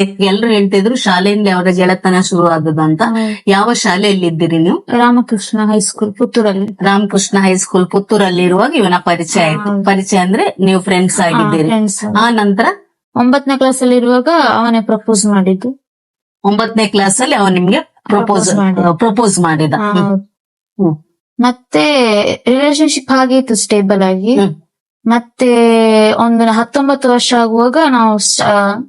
ಎಲ್ರು ಹೇಳ್ತಿದ್ರು ಶಾಲೆಯಿಂದ ಅವರ ಗೆಳೆತನ ಶುರು ಆದದ್ದು ಅಂತ. ಯಾವ ಶಾಲೆಯಲ್ಲಿ ಇದ್ದೀರಿ ನೀವು? ರಾಮಕೃಷ್ಣ ಹೈಸ್ಕೂಲ್ ಪುತ್ತೂರಲ್ಲಿ. ರಾಮಕೃಷ್ಣ ಹೈಸ್ಕೂಲ್ ಪುತ್ತೂರಲ್ಲಿ ಇರುವಾಗ ಇವನ ಪರಿಚಯ ಆಯ್ತು ಪರಿಚಯ ಅಂದ್ರೆ ನೀವು ಫ್ರೆಂಡ್ಸ್ ಆಗಿದ್ದೀರಿ. ಆ ನಂತರ? ಒಂಬತ್ತನೇ ಕ್ಲಾಸ್ ಅಲ್ಲಿ ಇರುವಾಗ ಅವನೇ ಪ್ರಪೋಸ್ ಮಾಡಿದ್ದು. ಒಂಬತ್ತನೇ ಕ್ಲಾಸ್ ಅಲ್ಲಿ ಅವನ್ ನಿಮ್ಗೆ ಪ್ರಪೋಸ್. ಪ್ರಪೋಸ್ ಮಾಡಿದ. ಮತ್ತೆ ರಿಲೇಶನ್ಶಿಪ್ ಹಾಗೆ ಇತ್ತು ಸ್ಟೇಬಲ್ ಆಗಿ. ಮತ್ತೆ ಒಂದು ಹತ್ತೊಂಬತ್ತು ವರ್ಷ ಆಗುವಾಗ ನಾವು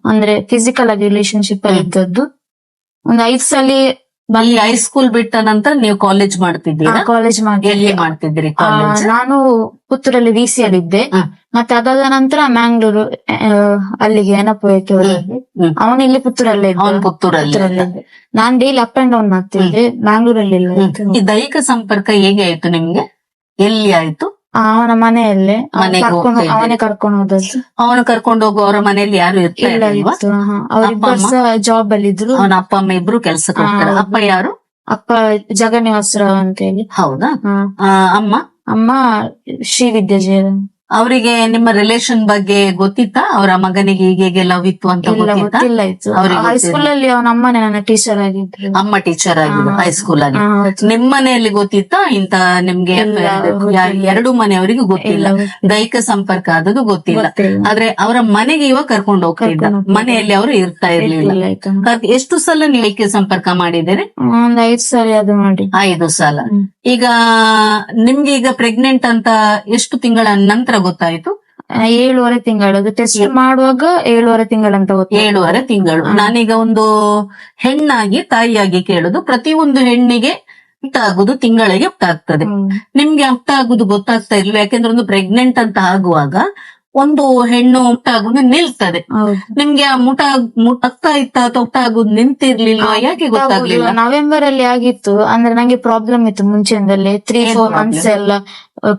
ಅಂದ್ರೆ ಫಿಸಿಕಲ್ ಆಗಿ ರಿಲೇಶನ್ಶಿಪ್ ಅಲ್ಲಿ. ಇದ್ದದ್ದು. ಒಂದು ಐದು ಸಲ ಹೈ ಹೈಸ್ಕೂಲ್ ಬಿಟ್ಟ ನಂತರ ನೀವು ಕಾಲೇಜ್ ಮಾಡ್ತಿದ್ದೀರಾ? ಕಾಲೇಜ್ ಎಲ್ಲಿ ಮಾಡ್ತಿದ್ದೀರಿ ಕಾಲೇಜ್ ನಾನು ಪುತ್ತೂರಲ್ಲಿ ವಿ ಸಿ ಅಲ್ಲಿದ್ದೆ ಹ್ಮ್. ಮತ್ತೆ ಅದಾದ ನಂತರ ಮ್ಯಾಂಗ್ಳೂರು ಅಲ್ಲಿಗೆ ಏನಪ್ಪಕ್ಕೆ. ಅವನು ಇಲ್ಲಿ ಪುತ್ತೂರಲ್ಲೇ ಇದ್ದ. ಪುತ್ತೂರಲ್ಲಿ ನಾನ್ ಡೈಲಿ ಅಪ್ ಅಂಡ್ ಡೌನ್ ಮಾಡ್ತಿದ್ದೆ. ಮ್ಯಾಂಗ್ಳೂರಲ್ಲಿ ದೈಹಿಕ ಸಂಪರ್ಕ ಹೇಗೆ ಆಯ್ತು ನಿಮ್ಗೆ? ಎಲ್ಲಿ ಆಯ್ತು? ಅವನ ಮನೆಯಲ್ಲೇ. ಅವ್ನು ಮನೆಗೆ ಕರ್ಕೊಂಡು ಹೋಗ್ತಾ ಇದ್ದೀರಿ? ಅವನೇ ಕರ್ಕೊಂಡು ಹೋದದ್ದು. ಅವನು ಕರ್ಕೊಂಡು ಹೋಗೋ ಅವರ ಮನೆಯಲ್ಲಿ ಯಾರು ಇರ್ತಾ ಇಲ್ಲ ಇಲ್ವಾ ಇತ್ತು ಅವರಿಬ್ಬರು ಅಪ್ಪ ಸಹ ಜಾಬ್ ಅಲ್ಲಿ ಇದ್ರು. ಅವನ ಅಪ್ಪ ಅಮ್ಮ ಇಬ್ರು ಕೆಲ್ಸಕ್ಕೆ ಹೋಗ್ತಾರೆ. ಅಪ್ಪ ಯಾರು? ಅಪ್ಪ ಜಗನ್ನಿವಾಸರಾವ್ ಅಂತ ಹೇಳಿ ಹೌದಾ? ಹಾ. ಆ, ಅಮ್ಮ? ಅಮ್ಮ ಶ್ರೀ ವಿದ್ಯಾಜಯ. ಅವರಿಗೆ ನಿಮ್ಮ ರಿಲೇಶನ್ ಬಗ್ಗೆ ಗೊತ್ತಿತ್ತಾ? ಅವರ ಮಗನಿಗೆ ಹೀಗೆ ಹೀಗೆ ಲವ್ ಇತ್ತು ಅಂತ ಇಲ್ಲ ಗೊತ್ತಿತ್ತಾ? ಗೊತ್ತಿಲ್ಲ ಇತ್ತು. ಅವ್ರಿಗೆ ಹೈಸ್ಕೂಲ್ ಅಲ್ಲಿ ಅವನ ಅಮ್ಮನೇ ನನ್ನ ಟೀಚರ್ ಆಗಿದ್ರು. ಅಮ್ಮ ಟೀಚರ್ ಆಗಿದ್ರು ಹಾ. ಹೈಸ್ಕೂಲ್ ಆಗಿ ಹಾ, ನಿಮ್ ಮನೆಯಲ್ಲಿ ಗೊತ್ತಿತ್ತಾ? ಇಂತ ನಿಮ್ಗೆ. ಎರಡು ಮನೆಯವರಿಗೂ ಗೊತ್ತಿಲ್ಲ. ದೈಹಿಕ ಸಂಪರ್ಕ ಆದದ್ದು ಗೊತ್ತಿಲ್ಲ. ಆದ್ರೆ ಅವರ ಮನೆಗೆ ಇವಾಗ ಕರ್ಕೊಂಡು ಹೋಗ್ತಿದ್ದ ಮನೆಯಲ್ಲಿ ಅವರು ಇರ್ತಾ ಇರ್ಲಿಲ್ಲ. ಎಷ್ಟು ಸಲ ನೀವು ಸಂಪರ್ಕ ಮಾಡಿದ್ದೀರಿ? ಒಂದ್ ಐದು ಸಲ ಅದು ಮಾಡಿ ಐದು ಸಲ. ಈಗ ನಿಮ್ಗೆ ಈಗ ಪ್ರೆಗ್ನೆಂಟ್ ಅಂತ ಎಷ್ಟು ತಿಂಗಳ ನಂತರ ಗೊತ್ತಾಯ್ತು? ಆ, ಏಳುವರೆ ತಿಂಗಳು. ಟೆಸ್ಟ್ ಮಾಡುವಾಗ ಏಳುವರೆ ತಿಂಗಳು ಅಂತ ಗೊತ್ತು ಏಳುವರೆ ತಿಂಗಳು. ನಾನೀಗ ಒಂದು ಹೆಣ್ಣಾಗಿ ತಾಯಿಯಾಗಿ ಕೇಳುದು. ಒಂದು ಹೆಣ್ಣಿಗೆ ಆಗುದು ತಿಂಗಳಿಗೆ ಆಗ್ತದೆ. ಹ್ಮ್. ನಿಮ್ಗೆ ಅರ್ಥ ಆಗುದು ಗೊತ್ತಾಗ್ತಾ ಇರ್ಲಿಲ್ಲ. ಯಾಕೆಂದ್ರೆ ಒಂದು ಪ್ರೆಗ್ನೆಂಟ್ ಅಂತ ಆಗುವಾಗ ಒಂದು ಹೆಣ್ಣು ಮುಟ್ಟಾಗುದು ನಿಲ್ತದೆ. ನಿಮ್ಗೆ ಆ ಮುಟ ಮುಟ್ಟಾಗ್ತಾ ಇತ್ತ ಅಥವಾ ನಿಂತಿರ್ಲಿಲ್ಲ ಯಾಕೆ ಗೊತ್ತಾಗ್ಲಿಲ್ಲ? ನವೆಂಬರ್ ಅಲ್ಲಿ ಆಗಿತ್ತು ಅಂದ್ರೆ ನಂಗೆ ಪ್ರಾಬ್ಲಮ್ ಇತ್ತು ಮುಂಚೆಯಿಂದಲೇ. Three four? ಮಂತ್ಸ್ ಎಲ್ಲ.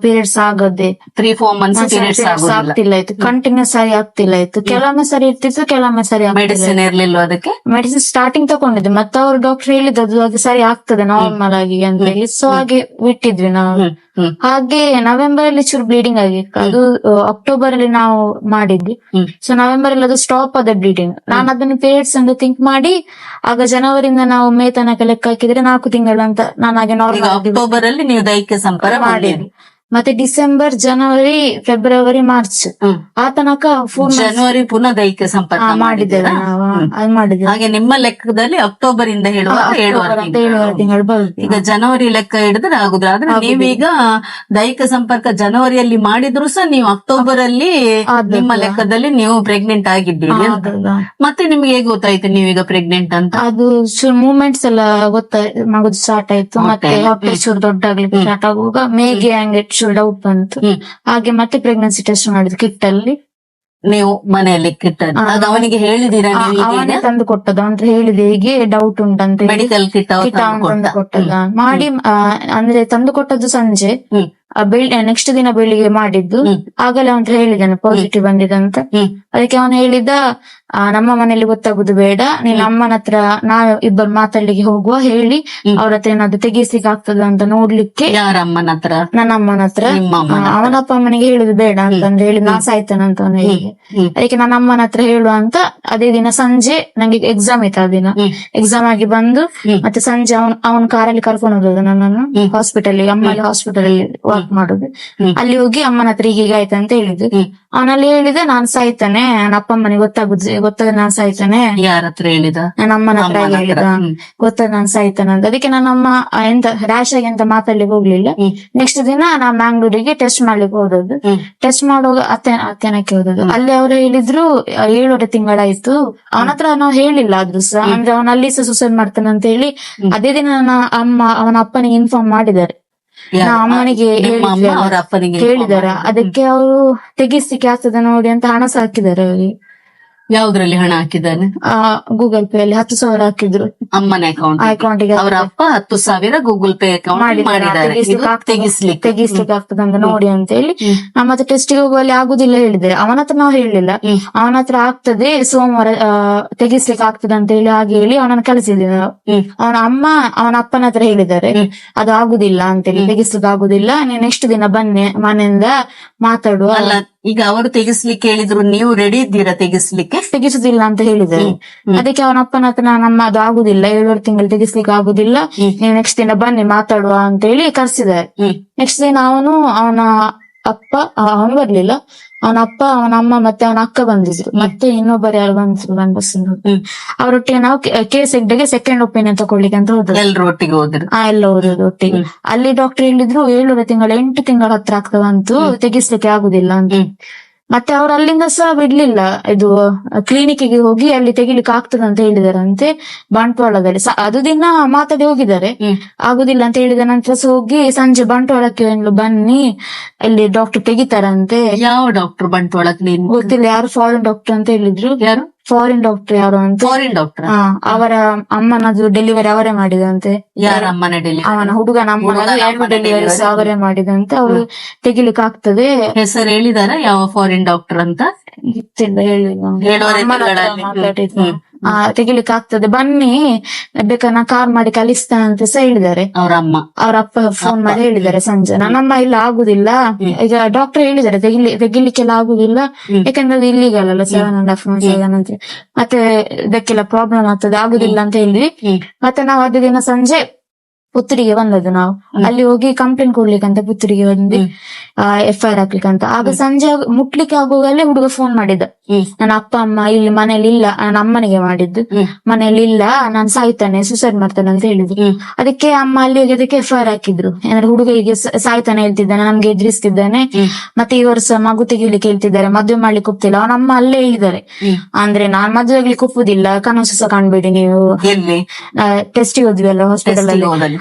ಪೀರಿಯಡ್ಸ್ ಆಗದೆ. ತ್ರೀ ಫೋರ್ ಮಂತ್ಸ್ ಪೀರಿಯಡ್ಸ್ ಆಗ್ತಿಲ್ಲ ಇತ್ತು ಕಂಟಿನ್ಯೂಸ್ ಆಗಿ ಆಗ್ತಿಲ್ಲ ಇತ್ತು ಕೆಲವೊಮ್ಮೆ ಸರಿ ಇರ್ತಿತ್ತು ಕೆಲವೊಮ್ಮೆ ಸರಿ ಮೆಡಿಸಿನ್ ಇರ್ಲಿಲ್ಲ ಅದಕ್ಕೆ? ಮೆಡಿಸಿನ್ ಸ್ಟಾರ್ಟಿಂಗ್ ತಗೊಂಡಿದ್ದೆ. ಮತ್ತೆ ಅವ್ರು ಡಾಕ್ಟರ್ ಹೇಳಿದ್ದು ಅದು ಸರಿ ಆಗ್ತದೆ ನಾರ್ಮಲ್ ಆಗಿ ಅಂತ ಹೇಳಿ. ಸೊ ಹಾಗೆ ಬಿಟ್ಟಿದ್ವಿ ನಾವು. ಹಾಗೆ ನವೆಂಬರ್ ಅಲ್ಲಿ ಚೂರು ಬ್ಲೀಡಿಂಗ್ ಆಗಿ ಅದು ಅಕ್ಟೋಬರ್ ಅಲ್ಲಿ ನಾವು ಮಾಡಿದ್ವಿ. ಸೊ ನವೆಂಬರ್ ಅಲ್ಲಿ ಅದು ಸ್ಟಾಪ್ ಅದ ಬ್ಲೀಡಿಂಗ್ ನಾನು ಅದನ್ನ ಪೀರಿಯಡ್ಸ್ ಅಂತ ಥಿಂಕ್ ಮಾಡಿ ಆಗ ಜನವರಿಂದ ನಾವು ಮೇ ತನಕ ಲೆಕ್ಕ ಹಾಕಿದ್ರೆ ನಾಲ್ಕು ತಿಂಗಳು ಅಂತ ನಾನು ಹಾಗೆ ನಾರ್ಮಲ್ ಅಕ್ಟೋಬರ್ ಅಲ್ಲಿ ನೀವು ದೈಹಿಕ ಸಂಪರ್ಕ ಮಾಡಿದ್ವಿ. ಮತ್ತೆ ಡಿಸೆಂಬರ್ ಜನವರಿ ಫೆಬ್ರವರಿ ಮಾರ್ಚ್. ಆ ತನಕ ಜನವರಿ ಪುನಃ ದೈಹಿಕ ಸಂಪರ್ಕ ಮಾಡಿದ್ದೇವೆ ನಾವು. ಮಾಡಿದ್ದೇವೆ. ಹಾಗೆ ನಿಮ್ಮ ಲೆಕ್ಕದಲ್ಲಿ ಅಕ್ಟೋಬರ್ ಇಂದ ಹೇಳುವಾಗ ಏಳುವರೆ ತಿಂಗಳು. ಬರುತ್ತೆ. ಈಗ ಜನವರಿ ಲೆಕ್ಕ ಹಿಡಿದ್ರೆ ಆಗುದ್ರ ಆದ್ರೆ. ನೀವೀಗ ದೈಹಿಕ ಸಂಪರ್ಕ ಜನವರಿಯಲ್ಲಿ ಮಾಡಿದ್ರು ಸಹ ನೀವು ಅಕ್ಟೋಬರ್ ಅಲ್ಲಿ ನಿಮ್ಮ ಲೆಕ್ಕದಲ್ಲಿ ನೀವು ಪ್ರೆಗ್ನೆಂಟ್ ಆಗಿದ್ದೀರಿ. ಮತ್ತೆ ನಿಮ್ಗೆ ಹೇಗೆ ಗೊತ್ತಾಯ್ತು ನೀವೀಗ ಪ್ರೆಗ್ನೆಂಟ್ ಅಂತ? ಅದು ಮೂಮೆಂಟ್ಸ್ ಎಲ್ಲ ಗೊತ್ತಾಯ್ತು ಸ್ಟಾರ್ಟ್ ಆಯ್ತು. ಮತ್ತೆ ದೊಡ್ಡ ಹೊಟ್ಟೆ ಚೂರು ದೊಡ್ಡಾಗ್ಲಿಕ್ಕೆ ಸ್ಟಾರ್ಟ್ ಆಗುವಾಗ ಮೇಗೆ ಹಂಗೆ ಚೂರು ಡೌಟ್ ಬಂತು ಹ್ಮ್. ಹಾಗೆ ಮತ್ತೆ ಪ್ರೆಗ್ನೆನ್ಸಿ ಟೆಸ್ಟ್ ಮಾಡಿದ್ರು ಕಿಟ್ ಅಲ್ಲಿ ನೀವು ಮನೆಯಲ್ಲಿ ಕಿಟ್ ಆಗ ಅವನಿಗೆ ಹೇಳಿದೀರಾ ಆ- ಅವನೇ ತಂದು ಕೊಟ್ಟದ ಅಂತ ಹೇಳಿದೆ ಹೀಗೆ ಡೌಟ್ ಉಂಟಂತ ಹೇಳಿ. ಮೆಡಿಕಲ್ ಕಿಟ್ ಅವ್ರು ಕಿಟ್ ತಂದು ತಂದು ಕೊಟ್ಟ. ಕೊಟ್ಟದ ಮಾಡಿ ಆ, ಅಂದ್ರೆ ತಂದು ಕೊಟ್ಟದ್ದು ಸಂಜೆ. ಹ್ಮ್. ನೆಕ್ಸ್ಟ್ ದಿನ ಬೆಳಿಗ್ಗೆ ಮಾಡಿದ್ದು. ಹ್ಮ್. ಆಗಲೇ ಅಂತ ಹೇಳಿದ್ದಾನೆ ಪಾಸಿಟಿವ್ ಬಂದಿದೆ ಅಂತ. ಹ್ಮ್. ಅದಕ್ಕೆ ಅವನು ಹೇಳಿದ ನಮ್ಮ ಮನೆಯಲ್ಲಿ ಗೊತ್ತಾಗುದು ಬೇಡ. ನೀನ್ ಅಮ್ಮನ ಹತ್ರ ನಾವ್ ಇಬ್ಬರು ಮಾತಾಡ್ಲಿಕ್ಕೆ ಹೋಗುವ ಹೇಳಿ. ಅವ್ರ ಹತ್ರ ಏನಾದ್ರು ತೆಗಿಸ್ಲಿಕ್ಕೆ ಆಗ್ತದ ಅಂತ ನೋಡ್ಲಿಕ್ಕೆ ಹತ್ರ? ನನ್ನ ಅಮ್ಮನ ಹತ್ರ. ಅವನ ಅಪ್ಪ ಅಮ್ಮನಿಗೆ ಹೇಳುದು ಬೇಡ ಅಂತಂದ್ರೆ ಹೇಳಿ ನಾಸ ಆಯ್ತಾನಂತ ಹೇಳಿ ಅದಕ್ಕೆ ನನ್ನ ಅಮ್ಮನ ಹತ್ರ ಹೇಳುವ ಅಂತ ಅದೇ ದಿನ ಸಂಜೆ ನಂಗೆ ಎಕ್ಸಾಮ್ ಇತ್ತು ಆ ದಿನ. ಎಕ್ಸಾಮ್ ಆಗಿ ಬಂದು ಮತ್ತೆ ಸಂಜೆ ಅವನ್ ಅವನ್ ಕಾರಲ್ಲಿ ಕರ್ಕೊಂಡು ಹೋದದ್ದು ನನ್ನನ್ನು. ಹಾಸ್ಪಿಟಲ್ ಅಮ್ಮ ಹಾಸ್ಪಿಟಲ್ ಅಲ್ಲಿ ವರ್ಕ್ ಮಾಡುದು. ಅಲ್ಲಿ ಹೋಗಿ ಅಮ್ಮನ ಹತ್ರ ಹೀಗೆ ಆಯ್ತಂತ ಹ್ಮ್. ಅವನಲ್ಲಿ ಹೇಳಿದೆ ನಾನ್ ಸಾಯ್ತಾನೆ. ನನ್ನ ಅಪ್ಪ ಅಮ್ಮನಿಗೆ ಗೊತ್ತಾಗುದು ಗೊತ್ತಾಗ ನಾನ್ ಸಾಯ್ತಾನೆ. ಯಾರ ಹತ್ರ ಹೇಳಿದ? ನನ್ನ ಅಮ್ಮನ ಹತ್ರ ಹೇಳಿದ. ಗೊತ್ತಾಗ ನಾನ್ ಸಾಯ್ತಾನೆ ಅಂತ. ಅದಕ್ಕೆ ನನ್ನ ಅಮ್ಮ ಎಂತ ರ್ಯಾಶ್ ಆಗಿ ಅಂತ ಮಾತಾಡ್ಲಿಕ್ಕೆ ಹೋಗ್ಲಿಲ್ಲ. ನೆಕ್ಸ್ಟ್ ದಿನ ನಾ ಮ್ಯಾಂಗ್ಳೂರಿಗೆ ಟೆಸ್ಟ್ ಮಾಡ್ಲಿಕ್ಕೆ ಹೋದದ್ದು. ಟೆಸ್ಟ್ ಮಾಡುವಾಗ ಅತ್ತೆ ಅತ್ತೆನಕ್ಕೆ ಹೋದದ್ದು. ಅಲ್ಲಿ ಅವ್ರು ಹೇಳಿದ್ರು ಏಳುವರೆ ತಿಂಗಳಾಯ್ತು. ಅವನ ಹತ್ರ ನಾವು ಹೇಳಿಲ್ಲ ಆದ್ರೂ ಸಹ. ಅಂದ್ರೆ ಅವನ ಅಲ್ಲಿ ಸಹ ಸುಸೈಡ್ ಮಾಡ್ತಾನೆ ಅಂತ ಹೇಳಿ ಅದೇ ದಿನ ನನ್ನ ಅಮ್ಮ ಅವನ ಅಪ್ಪನಿಗೆ ಇನ್ಫಾರ್ಮ್ ಮಾಡಿದ್ದಾರೆ? ನಾ ಅಮ್ಮನಿಗೆ ನಿಮ್ಮ ಅಮ್ಮ ಹೇಳಿದ್ದೆ ಅವ್ರ ಅಪ್ಪನಿಗೆ ಹೇಳಿದಾರ ಅದಕ್ಕೆ ಅವರು ತೆಗಿಸ್ಲಿಕ್ಕೆ ಕ್ಯಾಸದ ನೋಡಿ ಅಂತ ಹಣ ಸಹ ಹಾಕಿದ್ದಾರೆ ಅವರಿಗೆ. ಯಾವ್ದ್ರಲ್ಲಿ ಹಣ ಹಾಕಿದ್ದಾನೆ? ಗೂಗಲ್ ಪೇ ಅಲ್ಲಿ ಹತ್ತು ಸಾವಿರ ಹಾಕಿದ್ರು. ಅಮ್ಮನ ಅಕೌಂಟ್ ಅಕೌಂಟ್ ಅವರ ಅಪ್ಪ ಹತ್ತು ಸಾವಿರ ಗೂಗಲ್ ಪೇ ಅಕೌಂಟ್ ಮಾಡಿದ್ದಾರೆ. ತೆಗಿಸ್ಲಿಕ್ಕೆ ತೆಗಿಸ್ಲಿಕ್ಕೆ. ತೆಗಿಸ್ಲಿಕ್ಕೆ ಆಗ್ತದೆ ಅಂತ ನೋಡಿ ಅಂತ ಹೇಳಿ ಮತ್ತೆ ಟೆಸ್ಟಿಗೆ ಹೋಗುವಲ್ಲಿ ಆಗುದಿಲ್ಲ ಹೇಳಿದ್ರೆ ಅವನ ಹತ್ರ ನಾವು ಹೇಳಿಲ್ಲ ಅವನ ಹತ್ರ ಆಗ್ತದೆ ಸೋಮವಾರ ತೆಗಿಸ್ಲಿಕ್ಕೆ ಆಗ್ತದೆ ಅಂತ ಹೇಳಿ ಹಾಗೆ ಹೇಳಿ ಅವನನ್ನು ಕಳಿಸಿದ್ವಿ ನಾವು. ಅವನ ಅಮ್ಮ ಅವನ ಅಪ್ಪನ ಹತ್ರ ಹೇಳಿದ್ದಾರೆ. ಅದು ಆಗುದಿಲ್ಲ ಅಂತೇಳಿ ತೆಗಿಸ್ಲಿಕ್ಕೆ ಆಗುದಿಲ್ಲ. ನೀನ್ ನೆಕ್ಸ್ಟ್ ದಿನ ಬನ್ನಿ ಮನೆಯಿಂದ ಮಾತಾಡುವ. ಈಗ ಅವರು ತೆಗಿಸ್ಲಿಕ್ಕೆ ಹೇಳಿದ್ರು ನೀವು ರೆಡಿ ಇದ್ದೀರಾ ತೆಗಿಸ್ಲಿಕ್ಕೆ? ತೆಗಿಸುದಿಲ್ಲ ಅಂತ ಹೇಳಿದ್ರು ಅದಕ್ಕೆ ಅವನ ಅಪ್ಪನ ಹತ್ರ ನಮ್ಮ ಅದು ಆಗುದಿಲ್ಲ ಏಳುವರೆ ತಿಂಗಳು ತೆಗಿಸ್ಲಿಕ್ಕೆ ಆಗುದಿಲ್ಲ. ನೀವು ನೆಕ್ಸ್ಟ್ ದಿನ ಬನ್ನಿ ಮಾತಾಡುವ ಅಂತ ಹೇಳಿ ಕರ್ಸಿದ್ದಾರೆ. ನೆಕ್ಸ್ಟ್ ದಿನ ಅವನು ಅವನ ಅಪ್ಪ ಅವನು ಬರ್ಲಿಲ್ಲ. ಅವನ ಅಪ್ಪ ಅವನ ಅಮ್ಮ ಮತ್ತೆ ಅವನ ಅಕ್ಕ ಬಂದಿದ್ರು. ಮತ್ತೆ ಇನ್ನೊಬ್ಬರು ಯಾರು ಬಂದಿದ್ರು ಬಸ್ಸಿನ ಹ್ಮ್. ಅವರೊಟ್ಟಿಗೆ ನಾವು ಕೇಸ್ ಹೆಗ್ಡೆಗೆ ಸೆಕೆಂಡ್ ಒಪಿನಿಯನ್ ತಗೊಳ್ಳಿಕ್ಕೆ ಅಂತ ಹೋದ್ರು. ಎಲ್ಲರೂ ಒಟ್ಟಿಗೆ ಹೋದ್ರು. ಆ ಎಲ್ಲ ಹೋದದ್ದು ಒಟ್ಟಿಗೆ. ಅಲ್ಲಿ ಡಾಕ್ಟರ್ ಹೇಳಿದ್ರು ಏಳುವರೆ ತಿಂಗಳು ಎಂಟು ತಿಂಗಳ ಹತ್ರ ಆಗ್ತದಂತೂ ತೆಗಿಸ್ಲಿಕ್ಕೆ ಆಗುದಿಲ್ಲ ಅಂತ. ಮತ್ತೆ ಅವ್ರು ಅಲ್ಲಿಂದ ಸಹ ಬಿಡ್ಲಿಲ್ಲ. ಇದು ಕ್ಲಿನಿಕ್ಗೆ ಹೋಗಿ ಅಲ್ಲಿ ತೆಗಿಲಿಕ್ಕೆ ಆಗ್ತದೆ ಅಂತ ಹೇಳಿದಾರಂತೆ ಬಂಟ್ವಾಳದಲ್ಲಿ. ಸ- ಅದು ದಿನ ಮಾತಾಡಿ ಹೋಗಿದ್ದಾರೆ. ಆಗುದಿಲ್ಲ ಅಂತ ಹೇಳಿದ ನಂತರ ಸಹ ಹೋಗಿ ಸಂಜೆ ಬಂಟ್ವಾಳಕ್ಕೆ ಒಂದು ಬನ್ನಿ ಅಲ್ಲಿ ಡಾಕ್ಟರ್ ತೆಗಿತಾರಂತೆ. ಯಾವ ಡಾಕ್ಟರ್ ಬಂಟ್ವಾಳ ಕ್ಲಿನಿಕ್ ಗೊತ್ತಿಲ್ಲ ಯಾರು ಫಾರಿನ್ ಡಾಕ್ಟರ್ ಅಂತ ಹೇಳಿದ್ರು. ಯಾರು? ಫಾರಿನ್ ಡಾಕ್ಟರ್ ಯಾರು ಅಂತ? ಫಾರಿನ್ ಡಾಕ್ಟರ್ ಆ, ಅವರ ಅಮ್ಮನದು ಡೆಲಿವರಿ ಅವರೇ ಮಾಡಿದಂತೆ ಯಾರ ಅಮ್ಮನ ಡೆಲಿವರಿ ಅವನ ಹುಡುಗನ ಹುಡುಗನ ಅಮ್ಮನ ಎರಡು ಅಮ್ಮನ ಡೆಲಿವರಿ delivery. ಅವರೇ ಮಾಡಿದಂತೆ ಅವರು ತೆಗಿಲಿಕ್ಕೆ ಆಗ್ತದೆ. ಹೆಸರು ಹೇಳಿದಾರ ಯಾವ ಫಾರಿನ್ ಡಾಕ್ಟರ್ ಅಂತ? ಗೊತ್ತಿಲ್ಲ ಹೇಳಿಲ್ಲ ಏಳುವರೆ ಅಮ್ಮನ ಹತ್ರ ತಿಂಗಳಲ್ಲಿ. ಮಾತಾಡಿದ್ದು. ಹ್ಮ್. ಆ, ತೆಗಿಲಿಕ್ಕೆ ಆಗ್ತದೆ ಬನ್ನಿ ಬೇಕಾದ ನಾ ಕಾರ್ ಮಾಡಿ ಕಲಿಸ್ತೇನೆ ಅಂತ ಸಹ ಹೇಳಿದ್ದಾರೆ. ಅವ್ರ ಅಮ್ಮ ಅವ್ರ ಅಪ್ಪ. ಫೋನ್. ಮಾಡಿ ಹೇಳಿದ್ದಾರೆ ಸಂಜೆ. ನನ್ನಮ್ಮ ಇಲ್ಲ ಆಗುದಿಲ್ಲ. ಈಗ ಡಾಕ್ಟರ್ ಹೇಳಿದ್ದಾರೆ ತೆಗಿಲಿ ತೆಗಿಲಿಕ್ಕೆಲ್ಲ ಆಗುದಿಲ್ಲ. ಯಾಕಂದ್ರೆ ಅದು ಇಲ್ಲಿಗಲ್ ಅಲ್ಲ ಸೆವೆನ್ ಅಂಡ್ ಹಾಫ್ ಮಂತ್ಸ್ ಅಂತ ಮತ್ತೆ ಇದಕ್ಕೆಲ್ಲ ಪ್ರಾಬ್ಲಮ್ ಆಗ್ತದೆ ಆಗುದಿಲ್ಲ ಅಂತ ಹೇಳಿದ್ವಿ. ಮತ್ತೆ ನಾವು ಅದೇ ದಿನ ಸಂಜೆ ಪುತ್ತೂರಿಗೆ ಬಂದದ್ದು ನಾವು. ಅಲ್ಲಿ ಹೋಗಿ ಕಂಪ್ಲೇಂಟ್ ಕೊಡ್ಲಿಕ್ಕೆ ಅಂತ ಪುತ್ತೂರಿಗೆ ಬಂದು ಆ ಎಫ್ ಐ ಆರ್ ಹಾಕ್ಲಿಕ್ಕೆ ಅಂತ ಆಗ ಸಂಜೆ ಮುಟ್ಲಿಕ್ಕೆ ಆಗುವಾಗಲೇ ಹುಡುಗ ಫೋನ್ ಮಾಡಿದ್ದ. ನನ್ನ ಅಪ್ಪ ಅಮ್ಮ ಇಲ್ಲಿ ಮನೇಲಿ ಇಲ್ಲ ನನ್ನ ಅಮ್ಮನಿಗೆ ಮಾಡಿದ್ದು. ಮನೇಲಿ ಇಲ್ಲ ನಾನು ಸಾಯ್ತಾನೆ ಸುಸೈಡ್ ಮಾಡ್ತಾನೆ ಅಂತ ಹೇಳಿದ್ರು. ಅದಕ್ಕೆ ಅಮ್ಮ ಅಲ್ಲಿ ಹೋಗಿ ಅದಕ್ಕೆ ಎಫ್ ಐ ಆರ್ ಹಾಕಿದ್ರು. ಏನಾದ್ರೆ ಹುಡುಗ ಹೀಗೆ ಸಾಯ್ತಾನೆ ಹೇಳ್ತಿದ್ದಾನೆ ನಮ್ಗೆ ಎದುರಿಸ್ತಿದ್ದಾನೆ. ಮತ್ತೆ ಈ ವರ್ಷ ಮಗು ತೆಗಿಲಿಕ್ಕೆ ಹೇಳ್ತಿದ್ದಾರೆ ಮದುವೆ ಮಾಡ್ಲಿಕ್ಕೆ ಒಪ್ತಿಲ್ಲ. ಅವನ ಅಮ್ಮ ಅಲ್ಲೇ ಹೇಳಿದ್ದಾರೆ ಅಂದ್ರೆ ನಾನ್ ಮದುವೆ ಆಗ್ಲಿಕ್ಕೆ ಒಪ್ಪುದಿಲ್ಲ ಕನಸು ಸಹ ಕಾಣ್ಬೇಡಿ ನೀವು. ಟೆಸ್ಟ್ ಹೋದ್ವಿ ಅಲ್ಲ ಹಾಸ್ಪಿಟಲ್ ಅಲ್ಲಿ.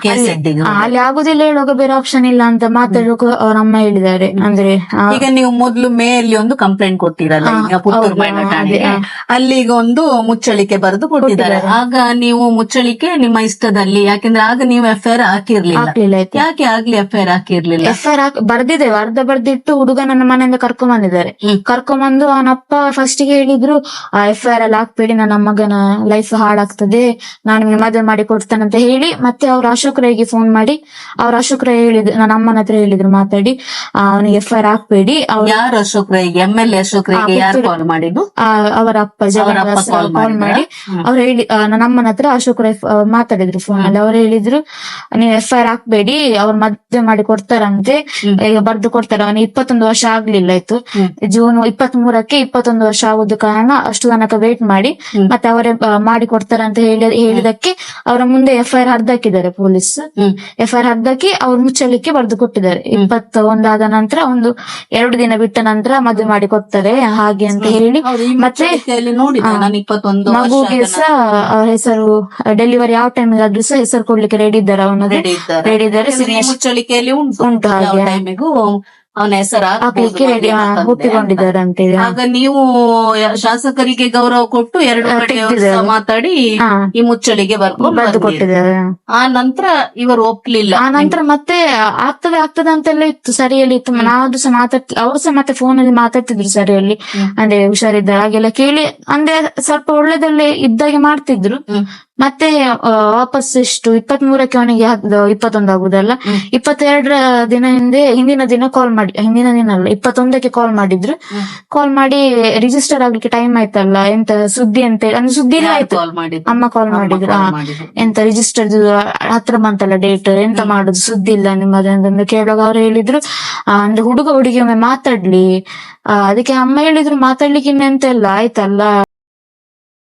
ಅಲ್ಲಿ ಆಗುದಿಲ್ಲ ಹೇಳುವಾಗ ಬೇರೆ ಆಪ್ಷನ್ ಇಲ್ಲ ಅಂತ ಮಾತಾಡುವಾಗ ಅವರಮ್ಮ ಅಮ್ಮ ಹೇಳಿದ್ದಾರೆ. ಅಂದ್ರೆ ಈಗ ನೀವು ಮೊದಲು ಮೇ ಅಲ್ಲಿ ಒಂದು ಕಂಪ್ಲೇಂಟ್ ಕೊಟ್ಟಿರಲ್ಲ ಅಲ್ಲಿ ಈಗ ಪುತ್ತೂರು ಮಹಿಳಾ ಠಾಣೆಗೆ. ಒಂದು ಮುಚ್ಚಳಿಕೆ ಬರೆದು ಕೊಟ್ಟಿದ್ದಾರೆ. ಆಗ ನೀವು ಮುಚ್ಚಳಿಕೆ ನಿಮ್ಮ ಇಷ್ಟದಲ್ಲಿ ಯಾಕೆಂದ್ರೆ ಆಗ ನೀವು ಎಫ್ ಐ ಆರ್ ಹಾಕಿರ್ಲಿಲ್ಲ ಯಾಕೆ ಆಗ್ಲಿ ಎಫ್ ಐ ಆರ್ ಹಾಕಿರ್ಲಿಲ್ಲ? ಎಫ್ ಐ ಆರ್ ಬರ್ದಿದ್ದೇವೆ ಅರ್ಧ ಬರ್ದಿಟ್ಟು ಹುಡುಗ ನನ್ನ ಮನೆಯಿಂದ ಕರ್ಕೊಂಡ್ ಬಂದಿದ್ದಾರೆ. ಕರ್ಕೊಂಡ್ ಬಂದು ಅವನಪ್ಪ ಫಸ್ಟ್ಗೆ ಹೇಳಿದ್ರು ಎಫ್ ಐ ಆರ್ ಅಲ್ಲಿ ಹಾಕ್ಬೇಡಿ ನನ್ನ ಮಗನ ಲೈಫ್ ಹಾಳಾಗ್ತದೆ ನಾನು ಮದುವೆ ಮಾಡಿ ಕೊಡ್ತೇನೆ ಅಂತ ಹೇಳಿ ಮತ್ತೆ ಅವ್ರ ಅಶೋಕ್ ರೈಗೆ ಫೋನ್ ಮಾಡಿ ಅವ್ರ ಅಶೋಕ್ ರೈ ಹೇಳಿದ್ರು ನನ್ನ ಅಮ್ಮನ ಹತ್ರ ಹೇಳಿದ್ರು ಮಾತಾಡಿ ಅವನಿಗೆ ಎಫ್ ಐ ಆರ್ ಹಾಕ್ಬೇಡಿ ಅವ್ರು ಯಾರು ಅಶೋಕ್ ರೈಗೆ ಎಂ ಎಲ್ ಎ ಅಶೋಕ್ ರೈಗೆ ಯಾರು ಕಾಲ್ ಮಾಡಿದ್ದು ಆ, ಅವರ ಅಪ್ಪ ಕಾಲ್ ಮಾಡಿ? ಹ್ಮ್. ಅವ್ರು ಹೇಳಿ ಆ, ನನ್ನ ಅಮ್ಮನ ಹತ್ರ ಅಶೋಕ್ ರೈ ಆ, ಮಾತಾಡಿದ್ರು ಫೋನ್ ಅಲ್ಲಿ ಅವ್ರು ಹೇಳಿದ್ರು ನೀವು ಎಫ್ ಐ ಆರ್ ಹಾಕ್ಬೇಡಿ ಅವ್ರ ಮದ್ವೆ ಮಾಡಿ ಕೊಡ್ತಾರಂತೆ ಹ್ಮ್. ಈಗ ಬರ್ದು ಕೊಡ್ತಾರೆ ಅವನಿಗೆ ಇಪ್ಪತ್ತೊಂದು ವರ್ಷ ಆಗ್ಲಿಲ್ಲ ಆಯ್ತು ಹ್ಮ್. ಜೂನ್ ಇಪ್ಪತ್ತ್ ಮೂರಕ್ಕೆ ಇಪ್ಪತ್ತೊಂದು ವರ್ಷ ಆಗುದು ಕಾರಣ ಅಷ್ಟು ತನಕ ವೇಟ್ ಮಾಡಿ ಹ್ಮ್. ಮತ್ತೆ ಅವರೇ ಆ, ಮಾಡಿ ಕೊಡ್ತಾರಂತ ಅಂತ ಹೇಳಿ ಹೇಳಿದಕ್ಕೆ ಅವರ ಮುಂದೆ ಎಫ್ ಐ ಆರ್ ಹರ್ದಾಕಿದ್ದಾರೆ ಪೊಲೀಸ್ ಹ್ಮ್. ಎಫ್ ಐ ಆರ್ ಹಾಕಿ ಅವ್ರು ಮುಚ್ಚಲಿಕ್ಕೆ ಬರೆದು ಕೊಟ್ಟಿದ್ದಾರೆ. ಇಪ್ಪತ್ತ ಒಂದಾದ ನಂತರ ಒಂದು ಎರಡು ದಿನ ಬಿಟ್ಟ ನಂತರ ಮದುವೆ ಮಾಡಿ ಕೊಡ್ತಾರೆ. ಹಾಗೆ ಅಂತ ಹೇಳಿ ಮತ್ತೆ ಮಗುಗೆ ಸಹ ಅವ್ರ ಹೆಸರು ಡೆಲಿವರಿ ಯಾವ ಟೈಮ್ ಆದ್ರೂ ಸಹ ಹೆಸರು ಕೊಡ್ಲಿಕ್ಕೆ ರೆಡಿ ಇದ್ದಾರೆ ಅವನ. ರೆಡಿ ಇದ್ದಾರೆ. ಉಂಟು. ಉಂಟು ಹಾಗೆ. ಟೈಮಿಗೂ ಅವನ ಹೆಸರ ಹುಟ್ಟಿಕೊಂಡಿದ್ದಾರೆ ಹೇಳಿ ಆಗ ನೀವು ಶಾಸಕರಿಗೆ ಗೌರವ ಕೊಟ್ಟು ಎರಡು ಕಡೆ ಮಾತಾಡಿ ಈ ಮುಚ್ಚಳಿಗೆ ಬರ್ಕೊಂಡು ಕೊಟ್ಟಿದ್ದಾರೆ. ಆ ನಂತರ ಇವರು ಒಪ್ಲಿಲ್ಲ. ಆ ನಂತರ ಮತ್ತೆ ಆಗ್ತದೆ ಆಗ್ತದೆ ಅಂತೆಲ್ಲ ಇತ್ತು ಸರಿಯಲ್ಲಿ ಇತ್ತು. ನಾವ್ದು ಸಹ ಮಾತಾಡ್ತಿ ಅವ್ರು ಸಹ ಮತ್ತೆ ಫೋನ್ ಅಲ್ಲಿ ಮಾತಾಡ್ತಿದ್ರು ಸರಿಯಲ್ಲಿ. ಅಂದ್ರೆ ಹುಷಾರಿದ್ದ ಹಾಗೆಲ್ಲ ಕೇಳಿ ಅಂದ್ರೆ ಸ್ವಲ್ಪ ಒಳ್ಳೆದಲ್ಲೇ ಇದ್ದಾಗೆ ಮಾಡ್ತಿದ್ರು. ಮತ್ತೆ ವಾಪಸ್ ಎಷ್ಟು ಇಪ್ಪತ್ ಮೂರಕ್ಕೆ ಅವನಿಗೆ ಇಪ್ಪತ್ತೊಂದು ಆಗುದಲ್ಲ. ಇಪ್ಪತ್ತೆರಡರ ದಿನ ಹಿಂದೆ ಹಿಂದಿನ ದಿನ ಕಾಲ್ ಮಾಡಿ ಹಿಂದಿನ ದಿನ ಅಲ್ಲ ಇಪ್ಪತ್ತೊಂದಕ್ಕೆ ಕಾಲ್ ಮಾಡಿದ್ರು. ಕಾಲ್ ಮಾಡಿ ರಿಜಿಸ್ಟರ್ ಆಗ್ಲಿಕ್ಕೆ ಟೈಮ್ ಆಯ್ತಲ್ಲ ಎಂತ ಸುದ್ದಿ ಅಂತ ಅಂದ್ರೆ ಸುದ್ದಿ ಆಯ್ತು. ಅಮ್ಮ ಕಾಲ್ ಮಾಡಿದ್ರು. ಎಂತ ರಿಜಿಸ್ಟರ್ ಹತ್ರ ಬಂತಲ್ಲ ಡೇಟ್ ಎಂತ ಮಾಡುದು ಸುದ್ದಿ ಇಲ್ಲ ನಿಮ್ಮದಂದ್ರೆ ಕೇಳುವಾಗ ಅವ್ರು ಹೇಳಿದ್ರು ಅಂದ್ರೆ ಹುಡುಗ ಹುಡುಗಿ ಒಮ್ಮೆ ಮಾತಾಡ್ಲಿ ಅದಕ್ಕೆ ಅಮ್ಮ ಹೇಳಿದ್ರು ಮಾತಾಡ್ಲಿಕ್ಕೆ ಇನ್ನೆಂತ ಇಲ್ಲ ಆಯ್ತಲ್ಲ?